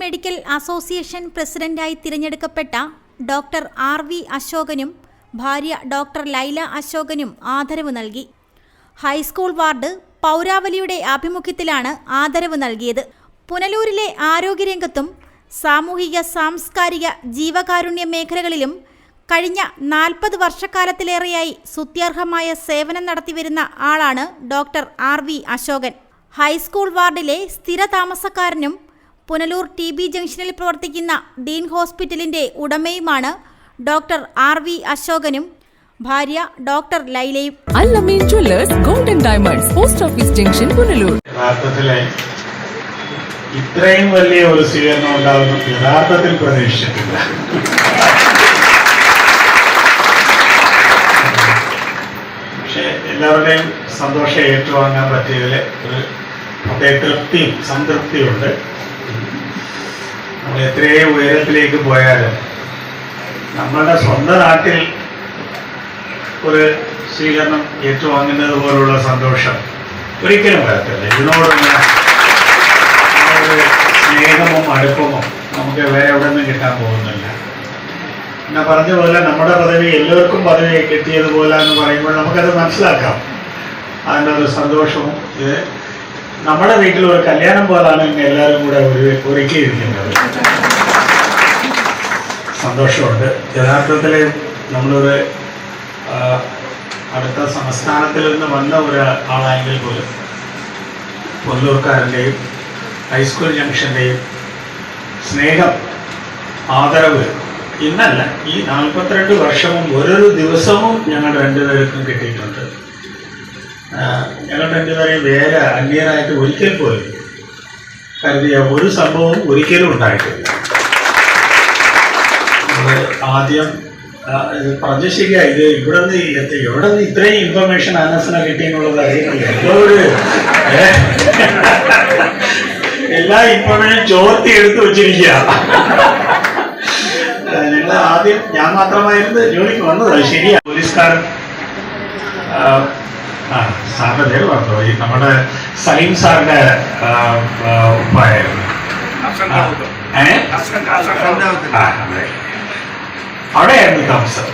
Medical association പ്രസിഡന്റായി തിരഞ്ഞെടുക്കപ്പെട്ട doctor R V അശോകനും ഭാര്യ ഡോക്ടർ ലൈല അശോകനും ആദരവ് നൽകി. ഹൈസ്കൂൾ വാർഡ് പൗരാവലിയുടെ ആഭിമുഖ്യത്തിലാണ് ആദരവ് നൽകിയത്. പുനലൂരിലെ ആരോഗ്യരംഗത്തും സാമൂഹിക സാംസ്കാരിക ജീവകാരുണ്യ മേഖലകളിലും കഴിഞ്ഞ നാൽപ്പത് വർഷക്കാലത്തിലേറെയായി സുത്യർഹമായ സേവനം നടത്തിവരുന്ന ആളാണ് doctor R V Ashokan. High school വാർഡിലെ സ്ഥിര താമസക്കാരനും പുനലൂർ ടി ബി ജംഗ്ഷനിൽ പ്രവർത്തിക്കുന്ന ഡീൻ ഹോസ്പിറ്റലിന്റെ ഉടമയുമാണ് ഡോക്ടർ ആർ വി അശോകനും. ഭാര്യ doctor ലൈലയും. Allameen jewellers golden diamonds post office junction Punalur. ഇത്രയും വലിയ ഒരു സ്വീകരണം ഉണ്ടാകുന്ന യഥാർത്ഥത്തിൽ പ്രതീക്ഷിച്ചിട്ടില്ല. പക്ഷെ എല്ലാവരുടെയും സന്തോഷം ഏറ്റുവാങ്ങാൻ പറ്റിയതിൽ ഒരു പ്രത്യേക തൃപ്തിയും സംതൃപ്തിയുണ്ട്. എത്രയും ഉയരത്തിലേക്ക് പോയാലും നമ്മളുടെ സ്വന്തം നാട്ടിൽ ഒരു സ്വീകരണം ഏറ്റുവാങ്ങുന്നത് പോലുള്ള സന്തോഷം ഒരിക്കലും വരത്തില്ല. ഇതിനോടുള്ള സ്നേഹമോ അടുപ്പമോ നമുക്ക് വേറെ എവിടെ നിന്നും കിട്ടാൻ പോകുന്നില്ല. പിന്നെ പറഞ്ഞ പോലെ നമ്മുടെ പദവി എല്ലാവർക്കും പദവി കിട്ടിയതുപോലെ എന്ന് പറയുമ്പോൾ നമുക്കത് മനസ്സിലാക്കാം. അതിന്റെ ഒരു സന്തോഷവും ഇത് നമ്മുടെ വീട്ടിൽ ഒരു കല്യാണം പോലാണ് എല്ലാവരും കൂടെ ഒരു ഒരുക്കിയിരിക്കുന്നത്. സന്തോഷമുണ്ട്. യഥാർത്ഥത്തിൽ നമ്മളൊരു അടുത്ത സംസ്ഥാനത്തിൽ നിന്ന് വന്ന ഒരു ആളായെങ്കിൽ പോലും പൊന്നൂർക്കാരന്റെയും ഹൈസ്കൂൾ ജംഗ്ഷന്റെയും സ്നേഹം ആദരവ് ഇന്നല്ല. ഈ നാൽപ്പത്തിരണ്ട് വർഷവും ഓരോരോ ദിവസവും ഞങ്ങൾ രണ്ടുപേർക്കും കിട്ടിയിട്ടുണ്ട്. ഞങ്ങൾ രണ്ടുപേരെയും വേറെ അന്യനായിട്ട് ഒരിക്കൽ പോലും കരുതിയ ഒരു സംഭവം ഒരിക്കലും ഉണ്ടായിട്ടില്ല. ആദ്യം പറഞ്ഞ ഇത് ഇവിടെ നിന്ന് എത്തി എവിടെ നിന്ന് ഇത്രയും ഇൻഫർമേഷൻ അനസിനെ കിട്ടിയെന്നുള്ളത് അറിയുന്നില്ല എന്തോ ഒരു എല്ലാ ഇൻഫർമേഷൻ ചോർത്തി എടുത്തു വെച്ചിരിക്കുക. ഞങ്ങൾ ആദ്യം ഞാൻ മാത്രമായിരുന്നു ജോലിക്ക് വന്നത് ശരിയാ. പോലീസുകാരൻ സാറിന്റെ പേര് പറഞ്ഞു ഈ നമ്മുടെ സലീം സാറിന്റെ. അവിടെയായിരുന്നു താമസം.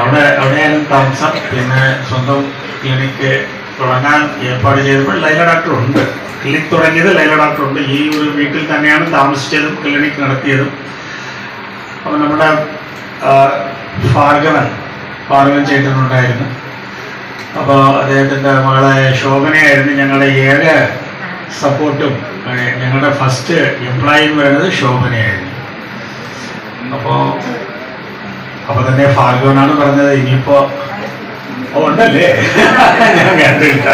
അവിടെ അവിടെയായിരുന്നു താമസം. പിന്നെ സ്വന്തം ക്ലിനിക്ക് തുടങ്ങാൻ ഏർപ്പാട് ചെയ്തപ്പോൾ ലൈല ഡോക്ടർ ഉണ്ട് ക്ലിനിക് തുടങ്ങിയത് ലൈല ഡോക്ടർ ഉണ്ട് ഈ ഒരു വീട്ടിൽ തന്നെയാണ് താമസിച്ചതും ക്ലിനിക് നടത്തിയതും. അപ്പോൾ നമ്മുടെ ഭാർഗവൻ ഭാർഗവൻ ചേട്ടനുണ്ടായിരുന്നു. അപ്പോൾ അദ്ദേഹത്തിന്റെ മകളായ ശോഭനയായിരുന്നു ഞങ്ങളുടെ ഏക സപ്പോർട്ടും ഞങ്ങളുടെ ഫസ്റ്റ് എംപ്ലോയി പറയുന്നത് ശോഭനയായിരുന്നു. അപ്പോൾ അപ്പോൾ തന്നെ ഭാർഗവനാണ് പറഞ്ഞത് ഇനിയിപ്പോൾ ഉണ്ടല്ലേ? ഞാൻ കണ്ടില്ല.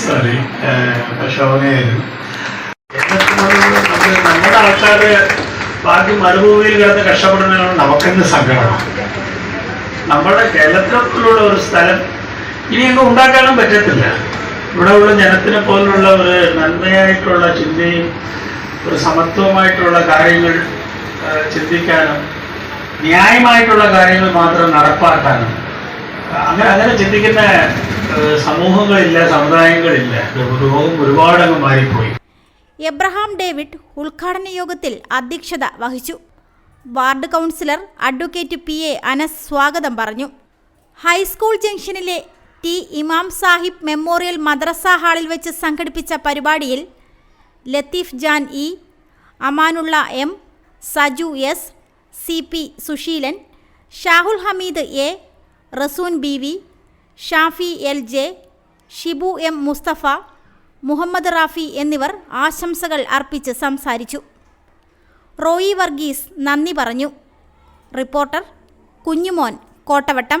സോറി ശോഭനയായിരുന്നു. നമ്മുടെ ആൾക്കാർ ബാക്കി മരുഭൂമിയിൽ കിടന്ന് കഷ്ടപ്പെടുന്നതാണ് നമുക്കെന്ന് സങ്കടമാണ് നമ്മുടെ കേരളത്തിലുള്ള ഒരു സ്ഥലം ഇനി അങ്ങ് ഉണ്ടാക്കാനും പറ്റത്തില്ല. ഇവിടെ ഉള്ള ജനത്തിനെ പോലുള്ള ഒരു നന്മയായിട്ടുള്ള ചിന്തയും ഒരു സമത്വമായിട്ടുള്ള കാര്യങ്ങൾ ചിന്തിക്കാനും ന്യായമായിട്ടുള്ള കാര്യങ്ങൾ മാത്രം നടപ്പാക്കാനും അങ്ങനെ അങ്ങനെ ചിന്തിക്കുന്ന സമൂഹങ്ങളില്ല സമുദായങ്ങളില്ല. ലോകം ഒരുപാട് അങ്ങ് മാറിപ്പോയി. എബ്രഹാം ഡേവിഡ് ഉദ്ഘാടന യോഗത്തിൽ അധ്യക്ഷത വഹിച്ചു. Ward councillor advocate P A Anas സ്വാഗതം പറഞ്ഞു. ഹൈസ്കൂൾ ജംഗ്ഷനിലെ ടി ഇമാം സാഹിബ് മെമ്മോറിയൽ മദ്രസ ഹാളിൽ വെച്ച് സംഘടിപ്പിച്ച പരിപാടിയിൽ Latheef Jan E Amanulla M Saju S C P Susheelan Shahul Hameed A Rasoon B V Shafi L J Shibu M Musthafa Muhammad Rafi എന്നിവർ ആശംസകൾ അർപ്പിച്ച് സംസാരിച്ചു. റോയി വർഗീസ് നന്ദി പറഞ്ഞു. റിപ്പോർട്ടർ കുഞ്ഞുമോൻ കോട്ടവട്ടം.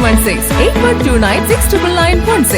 716 8129 69916.